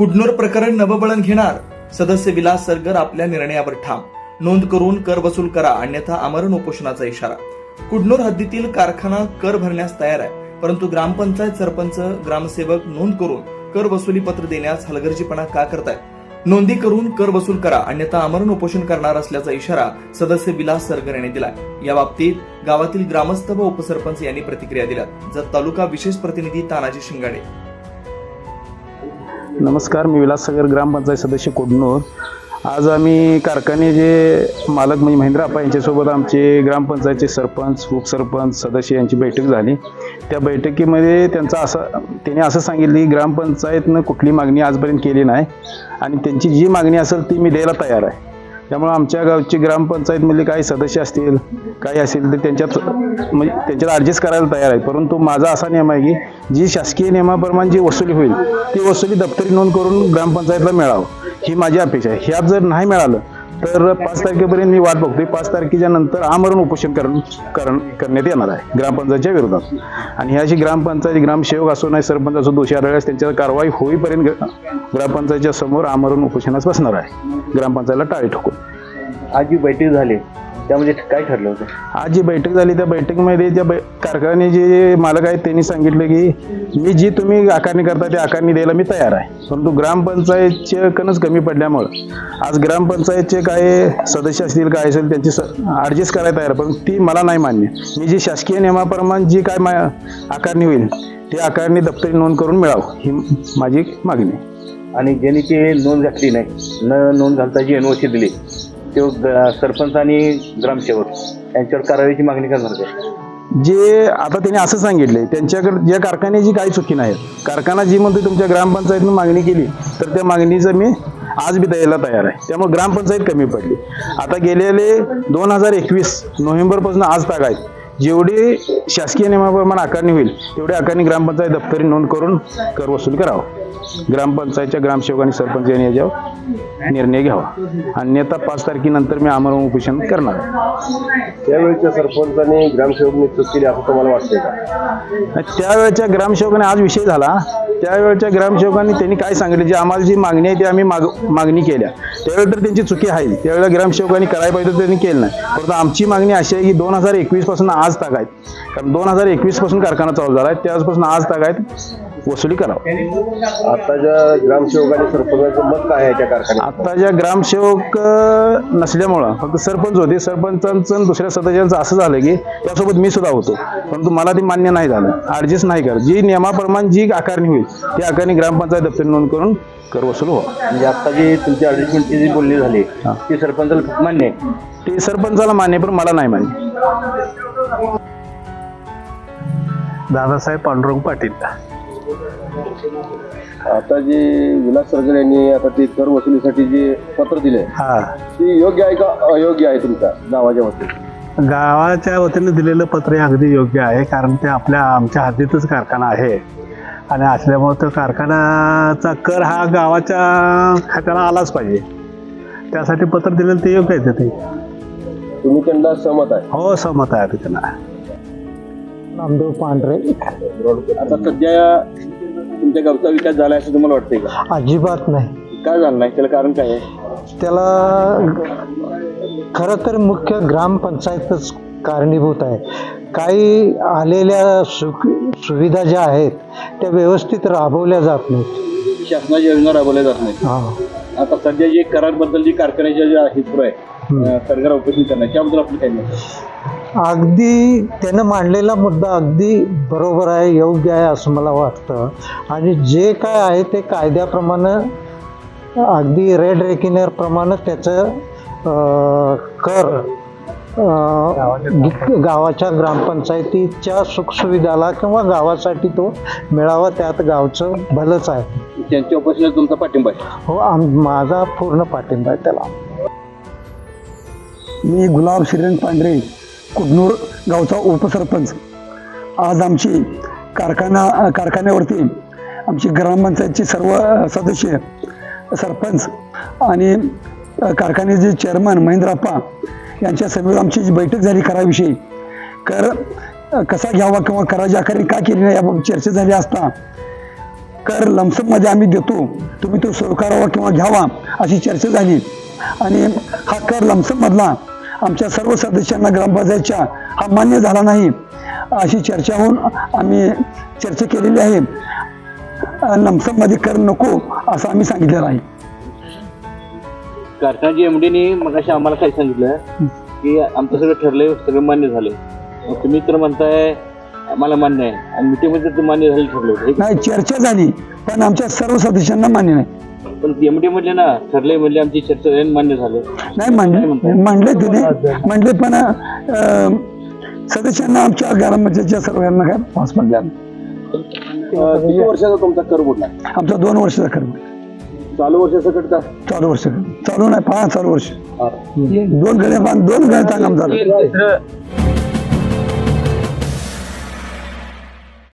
कुडनूर प्रकरण नवबळण घेणार. सदस्य विलास सरगर आपल्या निर्णयावर ठाम. नोंद करून कर वसूल करा अन्यथा आमरण उपोषणाचा इशारा. कुडनूर हद्दीतील कारखाना कर भरण्यास तयार आहे परंतु ग्रामपंचायत सरपंच ग्रामसेवक नोंद करून कर वसुली पत्र देण्यास हलगर्जीपणा का करतायत नोंदी करून कर वसूल करा अन्यथा आमरण उपोषण करणार असल्याचा इशारा सदस्य विलास सरगर यांनी दिलाय. या बाबतीत गावातील ग्रामस्थ व उपसरपंच यांनी प्रतिक्रिया दिल्या जत तालुका विशेष प्रतिनिधी तानाजी शिंगाडे. नमस्कार मी विलाससागर ग्रामपंचायत सदस्य कोडनूर. आज आम्ही कारखाने जे मालक म्हणजे महेंद्र आप्पा यांच्यासोबत आमचे ग्रामपंचायतचे सरपंच उपसरपंच सदस्य यांची बैठक झाली. त्या बैठकीमध्ये त्यांचा असं त्यांनी असं सांगितलं की ग्रामपंचायतनं कुठली मागणी आजपर्यंत केली नाही आणि त्यांची जी मागणी असेल ती मी द्यायला तयार आहे. त्यामुळे आमच्या गावची ग्रामपंचायतमधले काही सदस्य असतील काही असतील तर त्यांच्यात म्हणजे त्यांच्यात ॲडजस्ट करायला तयार आहे परंतु माझा असा नियम आहे की जी शासकीय नियमाप्रमाणे जी वसुली होईल ती वसुली दप्तरी नोंद करून ग्रामपंचायतला मिळावं. ही माझी अपेक्षा आहे. ह्यात जर नाही मिळालं तर पाच तारखेपर्यंत मी वाट बघतोय. पाच तारखेच्या नंतर आमरण उपोषण करण करण करण्यात येणार आहे ग्रामपंचायतच्या विरोधात. आणि ह्याची ग्रामपंचायत ग्रामसेवक असो नाही सरपंच असो दोषी आढळल्यास त्यांच्यावर कारवाई होईपर्यंत ग्रामपंचायतच्या समोर आमरण उपोषणास बसणार आहे. ग्रामपंचायतला टाळी ठोकून. आज जी बैठक झाली. त्यामध्ये काय ठरलं होतं? आज जी बैठक झाली त्या बैठकीमध्ये त्या बै कारखाने जे मालक आहेत त्यांनी सांगितलं की मी जी तुम्ही आकारणी करता ते आकारणी द्यायला मी तयार आहे. परंतु ग्रामपंचायतचे कणच कमी पडल्यामुळं आज ग्रामपंचायतचे काय सदस्य असतील काय असेल त्यांची स ॲडजस्ट करायला तयार. पण ती मला नाही मान्य. मी जी शासकीय नियमाप्रमाणे जी काय मा आकारणी होईल ती आकारणी दप्तरी नोंद करून मिळावं ही माझी मागणी आणि ज्यांनी ते नोंद घातली नाही न नोंद घालता जी एनओसी दिली ते सरपंच आणि ग्रामसेवक यांच्यावर कारवाईची मागणी करणार आहे जे आता त्यांनी असं सांगितलंय त्यांच्याकडे ज्या कारखान्याची काही चुकी नाही कारखाना जी म्हणतो तुमच्या ग्रामपंचायतनं मागणी केली तर त्या मागणीचं मी आज बी द्यायला तयार आहे. त्यामुळे ग्रामपंचायत कमी पडली. आता गेलेले दोन हजार एकवीस नोव्हेंबरपासून आज ताग आहेत. जेवढी शासकीय नियमाप्रमाणे आकारणी होईल तेवढी आकारणी ग्रामपंचायत दप्तरी नोंद करून कर वसूल करावं. ग्रामपंचायतच्या ग्रामसेवक आणि सरपंच यांनी याच्यावर निर्णय घ्यावा. अन्यथा पाच तारखेनंतर मी आमरण उपोषण करणार. त्यावेळेच्या सरपंचांनी ग्रामसेवकनी चूक केली असं तुम्हाला वाटतंय का? त्यावेळेच्या ग्रामसेवकाने आज विषय झाला. त्यावेळेच्या ग्रामसेवकांनी त्यांनी काय सांगितलं? जे आम्हाला जी मागणी आहे ती आम्ही माग मागणी केल्या. त्यावेळी तर त्यांची चुकी आहे. त्यावेळेला ग्रामसेवकांनी करायला पाहिजे त्यांनी केलं नाही. परंतु आमची मागणी अशी आहे की दोन हजार एकवीसपासून आज ताग आहेत. कारण दोन हजार एकवीसपासून कारखाना चालू झाला आहे. त्यापासून आज ताग आहेत. वसुली करावं आताच्या ग्रामसेवक आणि सरपंचाचं मत काय आहे त्या कारखान्यात? आता ज्या ग्रामसेवक नसल्यामुळं फक्त सरपंच होते. सरपंचांचं दुसऱ्या सदस्यांचं असं झालं की त्यासोबत मी सुद्धा होतो. परंतु मला ते मान्य नाही झालं. ॲडजस्ट नाही कर जी नियमाप्रमाणे जी आकारणी होईल ती आकारणी ग्रामपंचायत दप्तरी नोंद करून कर वसूल हो म्हणजे आता जी तुमची ॲडजस्टमेंटची जी बोलणी झाली. ती सरपंचाला मान्य आहे. ते सरपंचाला मान्य पण मला नाही मान्य. दादासाहेब पांडुरंग पाटील. आता जे विलास सरगर यांनी आता ते कर वसुलीसाठी जे पत्र दिले हा. ते योग्य आहे का अयोग्य आहे तुमच्या गावाच्या वतीने? गावाच्या वतीने दिलेलं पत्र हे अगदी योग्य आहे कारण ते आपल्या आमच्या हद्दीतच कारखाना आहे. आणि असल्यामुळे तो कारखान्याचा कर हा गावाच्या खात्याला आलाच पाहिजे. त्यासाठी पत्र दिलेलं ते योग्य आहे ते तुम्ही त्यांना सहमत आहे? हो सहमत आहे त्यांना नामदेव पांढरे. आता सध्या तुमच्या गावचा विकास झाला असं तुम्हाला वाटतंय का? अजिबात नाही. काय झालं नाही? त्याला कारण काय आहे? त्याला खरं तर मुख्य ग्रामपंचायतच कारणीभूत आहे. काही आलेल्या सु सुविधा ज्या आहेत त्या व्यवस्थित राबवल्या जात नाहीत. शासनाच्या योजना राबवल्या जात नाही हा. आता सध्या जी करारबद्दल जी कारखान्याच्या ज्या हिस्ट्रो आहे अं, सरकार उपोषण करणार त्याबद्दल आपलं काय मत आहे? अगदी त्यानं मांडलेला मुद्दा अगदी बरोबर आहे योग्य आहे असं मला वाटतं. आणि जे काय आहे ते कायद्याप्रमाणे अगदी रेड रेकिनरप्रमाणे त्याचं अं, कर गावाच्या ग्रामपंचायतीच्या सुखसुविधाला किंवा गावासाठी तो मिळावा त्यात गावचं भलंच आहे. त्यांच्या उपोषणात तुमचा पाठिंबा आहे. हो आम माझा पूर्ण पाठिंबा आहे त्याला. मी गुलाब श्रीरंग पांढरे. कुडनूर गावचा उपसरपंच. आज आमची कारखाना कारखान्यावरती आमची ग्रामपंचायतचे सर्व सदस्य सरपंच आणि कारखान्याचे चेअरमन महेंद्रप्पा यांच्या समोर आमची जी बैठक झाली कराविषयी कर कसा घ्यावा किंवा कराची आकारणी का केली नाही याबाबत चर्चा झाली असता कर लमसममध्ये आम्ही देतो तुम्ही तो स्वीकारावा किंवा घ्यावा अशी चर्चा झाली. आणि हा कर लमसममधला आमच्या सर्व सदस्यांना ग्रामपंचायतच्या हा मान्य झाला नाही अशी चर्चा होऊन आम्ही चर्चा केलेली आहे. लमसममध्ये कर नको असं आम्ही सांगितलेलं आहे. एमडीने मग आम्हाला काय सांगितलं की आमचं सगळं ठरलंय सगळं मान्य झालंय. तुम्ही तर म्हणताय आम्हाला मान्य आहे. आणि मिटिंगमध्ये मान्य झालं ठरलं. नाही चर्चा झाली पण आमच्या सर्व सदस्यांना मान्य नाही. पण एमडी म्हणले ना ठरलंय म्हणले आमची चर्चा झाली आणि मान्य झालं. नाही म्हणले म्हणले तिने म्हणले पण सदस्यांना आमच्या ग्रामपंचायतच्या सर्वांना काय पास पडल्या किती वर्षाचा तुमचा कर बुडला? आमचा दोन वर्षाचा खर्च चालू वर्षाचा का? चालू वर्ष चालू नाही पाच चालू वर्ष. दोन गळे दोन गळे काम झालं.